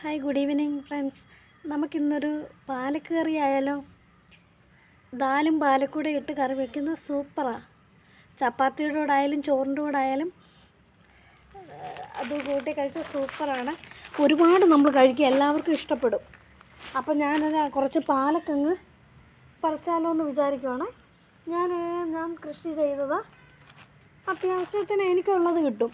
Hi good evening friends നമുക്കിന്നൊരു പാലക്ക് കറി ആയാലോ ദാലും പാലക്കൂടെ ഇട്ട് കറി വെക്കുന്ന സൂപ്പറാണ് ചപ്പാത്തിയുടെ കൂടെ ആയാലും ചോറിന്റെ കൂടെ ആയാലും അത് കൂട്ടി കഴിച്ചാൽ സൂപ്പറാണ്. ഒരുപാട് നമ്മൾ കഴിക്കുക എല്ലാവർക്കും ഇഷ്ടപ്പെടും. അപ്പം ഞാനത് കുറച്ച് പാലക്കങ്ങ് പറിച്ചാലോ എന്ന് വിചാരിക്കുവാണ്. ഞാൻ ഞാൻ കൃഷി ചെയ്തത്. അത്യാവശ്യത്തിന് എനിക്കുള്ളത് കിട്ടും.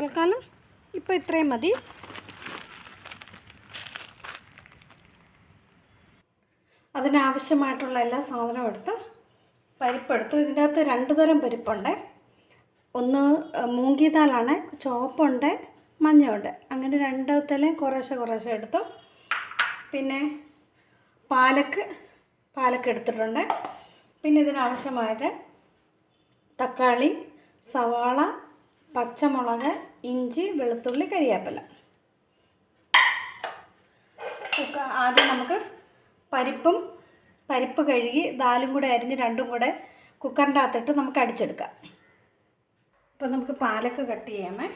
തൽക്കാലം ഇപ്പോൾ ഇത്രയും മതി. അതിനാവശ്യമായിട്ടുള്ള എല്ലാ സാധനവും എടുത്ത് പരിപ്പെടുത്തു. ഇതിന്റെ അകത്ത് രണ്ട് തരം പരിപ്പുണ്ട്. ഒന്ന് മൂങ്കിതാലാണ് ചുവപ്പുണ്ട് മഞ്ഞയുണ്ട്. അങ്ങനെ രണ്ട് തലയും കുറേശ്ശെ കുറേശ്ശെ എടുത്തു. പിന്നെ പാലക്ക് പാലക്ക് എടുത്തിട്ടുണ്ട്. പിന്നെ ഇതിനാവശ്യമായത് തക്കാളി സവാള പച്ചമുളക് ഇഞ്ചി വെളുത്തുള്ളി കരിയാപ്പില. കുക്ക ആദ്യം നമുക്ക് പരിപ്പും പരിപ്പ് കഴുകി ദാലും കൂടെ അരിഞ്ഞ് രണ്ടും കൂടെ കുക്കറിന്റെ അകത്തിട്ട് നമുക്ക് അടിച്ചെടുക്കാം. ഇപ്പം നമുക്ക് പാലൊക്കെ കട്ട് ചെയ്യാമേ.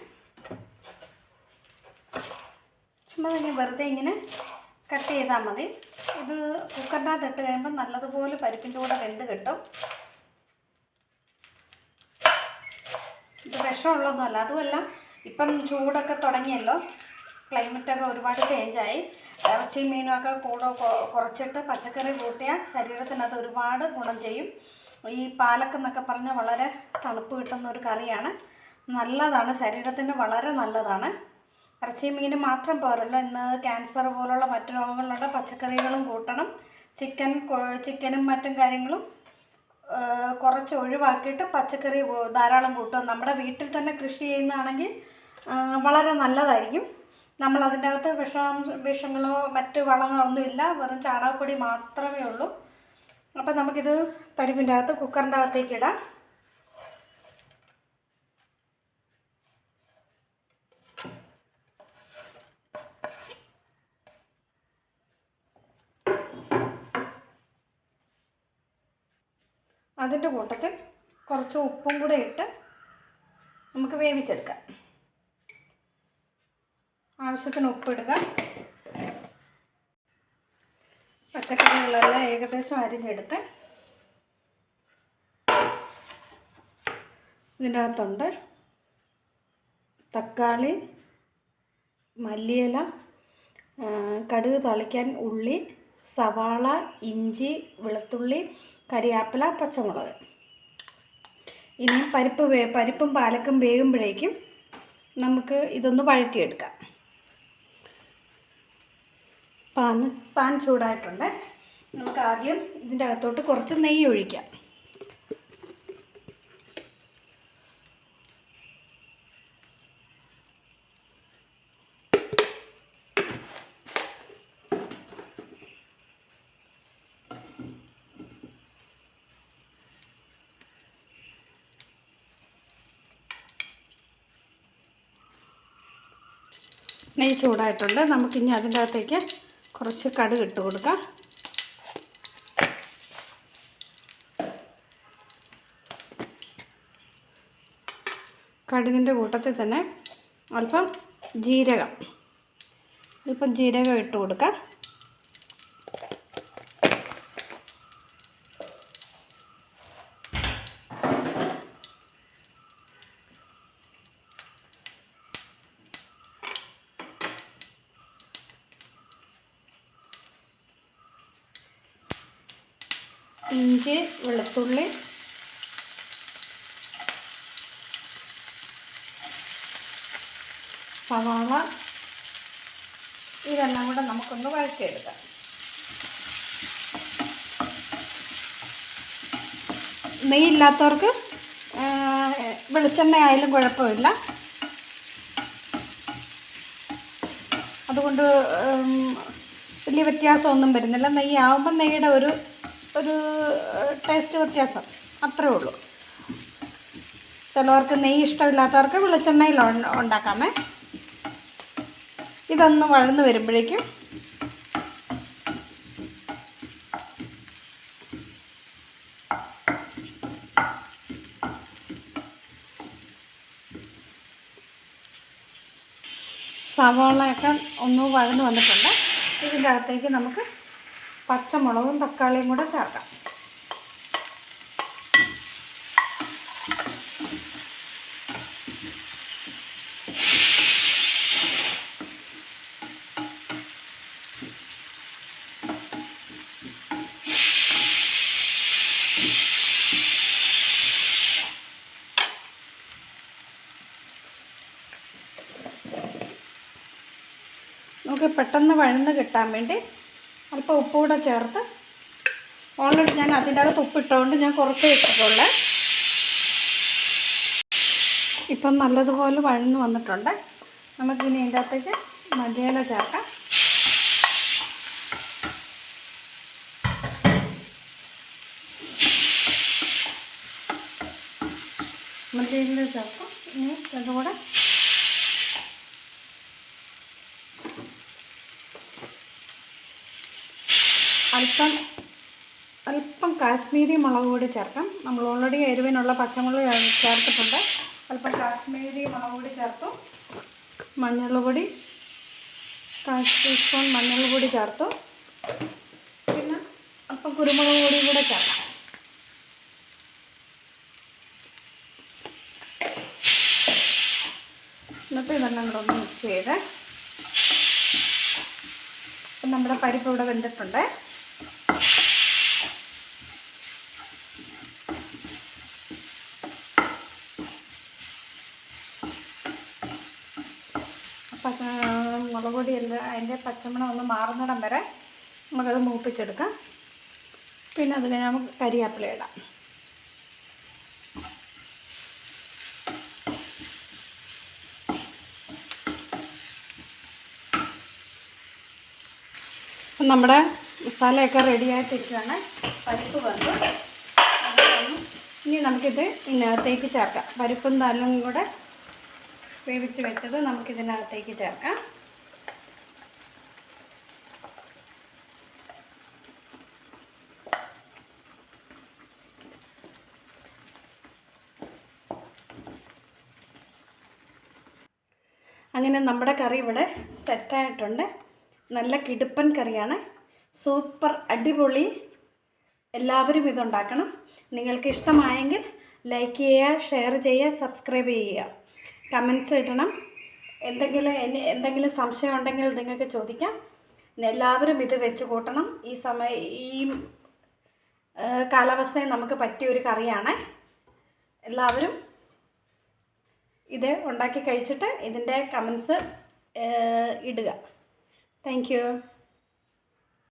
ചുമ്മാ തന്നെ വെറുതെ ഇങ്ങനെ കട്ട് ചെയ്താൽ മതി. ഇത് കുക്കറിന്റെ അകത്ത് ഇട്ട് കഴിയുമ്പോൾ നല്ലതുപോലെ പരിപ്പിന്റെ കൂടെ വെന്ത് കിട്ടും. ഇത് വിഷമുള്ളതൊന്നുമല്ല അതുമല്ല ഇപ്പം ചൂടൊക്കെ തുടങ്ങിയല്ലോ. ക്ലൈമറ്റൊക്കെ ഒരുപാട് ചേഞ്ചായി. ഇറച്ചിയും മീനുമൊക്കെ കൂടെ കുറച്ചിട്ട് പച്ചക്കറി കൂട്ടിയാൽ ശരീരത്തിന് അത് ഒരുപാട് ഗുണം ചെയ്യും. ഈ പാലക്ക് എന്നൊക്കെ പറഞ്ഞാൽ വളരെ തണുപ്പ് കിട്ടുന്ന ഒരു കറിയാണ്. നല്ലതാണ്. ശരീരത്തിന് വളരെ നല്ലതാണ്. ഇറച്ചി മീൻ മാത്രം പോരല്ലോ. ഇന്ന് ക്യാൻസർ പോലുള്ള മറ്റു രോഗങ്ങളുണ്ട് പച്ചക്കറികളും കൂട്ടണം. ചിക്കൻ ചിക്കനും മറ്റും കാര്യങ്ങളും കുറച്ച് ഒഴിവാക്കിയിട്ട് പച്ചക്കറി ധാരാളം കൂട്ടുക നമ്മുടെ വീട്ടിൽ തന്നെ കൃഷി ചെയ്യുന്നതാണെങ്കിൽ വളരെ നല്ലതായിരിക്കും. നമ്മൾ അതിന്റെ അകത്ത് വിഷം വിഷങ്ങളോ മറ്റ് വളങ്ങളോ ഒന്നുമില്ല. വെറും ചാണകപ്പൊടി മാത്രമേ ഉള്ളൂ. അപ്പം നമുക്കിത് പരിപ്പിന്റെ അകത്ത് കുക്കറിന്റെ അകത്തേക്ക് ഇടാം. അതിന്റെ കൂട്ടത്തിൽ കുറച്ച് ഉപ്പും കൂടെ ഇട്ട് നമുക്ക് വേവിച്ചെടുക്കാം. ആവശ്യത്തിന് ഉപ്പിടുക പച്ചക്കറികളെല്ലാം ഏകദേശം അരിഞ്ഞെടുത്ത് ഇതിന്റെ അകത്തുണ്ട് തക്കാളി മല്ലിയില കടുക് തളിക്കാൻ ഉള്ളി സവാള ഇഞ്ചി വെളുത്തുള്ളി കരിയാപ്പില പച്ചമുളക്. ഇനി പരിപ്പ് വേ പരിപ്പും പാലക്കും വേകുമ്പോഴേക്കും നമുക്ക് ഇതൊന്ന് വഴറ്റിയെടുക്കാം. പാൻ പാൻ ചൂടായിട്ടുണ്ട്. നമുക്ക് ആദ്യം ഇതിന്റെ അകത്തോട്ട് കുറച്ച് നെയ്യ് ഒഴിക്കാം നെയ്യ് ചൂടായിട്ടുണ്ട്. നമുക്കിനി അതിന്റെ അകത്തേക്ക് കുറച്ച് കടുക് ഇട്ട് കൊടുക്കാം. കടുകിന്റെ കൂട്ടത്തിൽ തന്നെ അല്പം ജീരകം. അല്പം ജീരകം ഇട്ട് കൊടുക്കാം. ഇഞ്ചി വെളുത്തുള്ളി. സവാള. ഇതെല്ലാം കൂടെ നമുക്കൊന്ന് വഴറ്റിയെടുക്കാം. നെയ്യില്ലാത്തവർക്ക് വെളിച്ചെണ്ണ ആയാലും കുഴപ്പമില്ല. അതുകൊണ്ട് വലിയ വ്യത്യാസമൊന്നും വരുന്നില്ല. നെയ്യാവുമ്പം നെയ്യുടെ ഒരു ഒരു ടേസ്റ്റ് വ്യത്യാസം. അത്രേ ഉള്ളൂ. ചിലവർക്ക് നെയ്യ് ഇഷ്ടമില്ലാത്തവർക്ക് വെളിച്ചെണ്ണയിൽ ഉണ്ടാക്കാമേ. ഇതൊന്ന് വഴന്ന് വരുമ്പോഴേക്കും സവാളയൊക്കെ ഒന്ന് വഴന്ന് വന്നിട്ടുണ്ട്. ഇതിന്റെ അകത്തേക്ക് നമുക്ക് പച്ചമുളകും തക്കാളിയും കൂടെ ചേർക്കാം. നമുക്ക് പെട്ടെന്ന് വഴന്ന് കിട്ടാൻ വേണ്ടി അല്പം ഉപ്പ് കൂടെ ചേർത്ത് ഓൾറെഡി ഞാൻ അതിന്റെ അകത്ത് ഉപ്പിട്ടുകൊണ്ട് ഞാൻ കുറച്ച് ഇട്ടിട്ടുള്ളേ. ഇപ്പം നല്ലതുപോലെ വഴന്ന് വന്നിട്ടുണ്ട്. നമുക്കിനി ഇതിന്റെ അകത്തേക്ക് മല്ലിയില ചേർക്കാം. മല്ലിയില ചേർക്കാം. ഇനി ഇതുകൂടെ അല്പം അല്പം കാശ്മീരി മുളക് കൂടി ചേർക്കാം. നമ്മൾ ഓൾറെഡി എരിവിനുള്ള പച്ചമുളക് ചേർത്തിട്ടുണ്ട്. അല്പം കാശ്മീരി മുളക് കൂടി ചേർത്തു. മഞ്ഞൾ പൊടി കാൽ ടീസ്പൂൺ മഞ്ഞൾ പൊടി ചേർത്തു. പിന്നെ അല്പം കുരുമുളക് പൊടി കൂടെ ചേർക്കാം. എന്നിട്ട് ഇതെല്ലാം കൂടെ ഒന്ന് മിക്സ് ചെയ്ത്. നമ്മുടെ പരിപ്പ് ഇവിടെ വെന്തിട്ടുണ്ട്. മുളക് പൊടി എല്ലാം അതിന്റെ പച്ചമണം ഒന്ന് മാറുന്നിടം വരെ നമുക്കത് മൂപ്പിച്ചെടുക്കാം. പിന്നെ അതിൽ നമുക്ക് കരിയാപ്പില ഇടാം. നമ്മുടെ മസാലയൊക്കെ റെഡി ആയിട്ടിരിക്കുകയാണ് പരിപ്പ് വന്നു. ഇനി നമുക്കിത് ഇതിനകത്തേക്ക് ചേർക്കാം. പരിപ്പും തല്ലും കൂടെ വേവിച്ച് വെച്ചത് നമുക്കിതിനകത്തേക്ക് ചേർക്കാം. അങ്ങനെ നമ്മുടെ കറി ഇവിടെ സെറ്റായിട്ടുണ്ട് നല്ല കിടുപ്പൻ കറിയാണ്. സൂപ്പർ അടിപൊളി. എല്ലാവരും ഇതുണ്ടാക്കണം. നിങ്ങൾക്ക് ഇഷ്ടമായെങ്കിൽ ലൈക്ക് ചെയ്യുക ഷെയർ ചെയ്യുക സബ്സ്ക്രൈബ് ചെയ്യുക. കമൻസ് ഇടണം. എന്തെങ്കിലും എന്നെ എന്തെങ്കിലും സംശയം ഉണ്ടെങ്കിൽ നിങ്ങൾക്ക് ചോദിക്കാം. എല്ലാവരും ഇത് വെച്ച് കൂട്ടണം. ഈ സമയ ഈ കാലാവസ്ഥയെ നമുക്ക് പറ്റിയ ഒരു കറിയാണ്. എല്ലാവരും ഇത് ഉണ്ടാക്കി കഴിച്ചിട്ട് ഇതിന്റെ കമൻസ് ഇടുക. താങ്ക്